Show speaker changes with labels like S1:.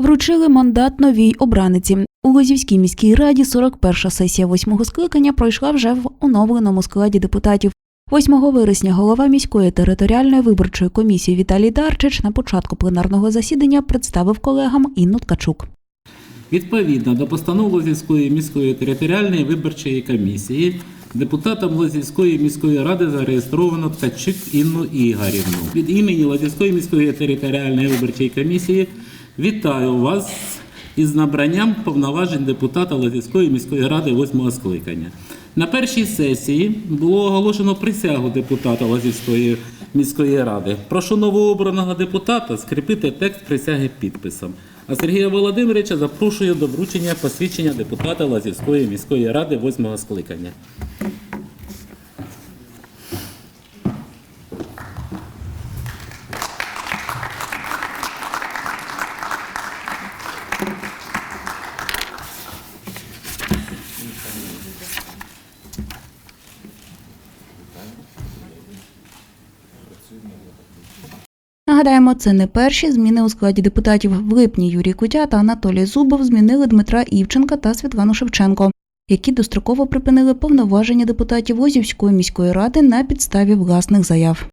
S1: Вручили мандат новій обраниці. У Лозівській міській раді 41-ша сесія восьмого скликання пройшла вже в оновленому складі депутатів. 8 вересня голова міської територіальної виборчої комісії Віталій Дарчич на початку пленарного засідання представив колегам Інну Ткачук.
S2: Відповідно до постанов Лозівської міської територіальної виборчої комісії депутатом Лозівської міської ради зареєстровано Ткачук Інну Ігорівну. Від імені Лозівської міської територіальної виборчої комісії вітаю вас із набранням повноважень депутата Лозівської міської ради восьмого скликання. На першій сесії було оголошено присягу депутата Лозівської міської ради. Прошу новообраного депутата скріпити текст присяги підписом. А Сергія Володимировича запрошую до вручення посвідчення депутата Лазівської міської ради восьмого скликання.
S1: Нагадаємо, це не перші зміни у складі депутатів. В липні Юрій Кутя та Анатолій Зубов змінили Дмитра Івченка та Світлану Шевченко, які достроково припинили повноваження депутатів Лозівської міської ради на підставі власних заяв.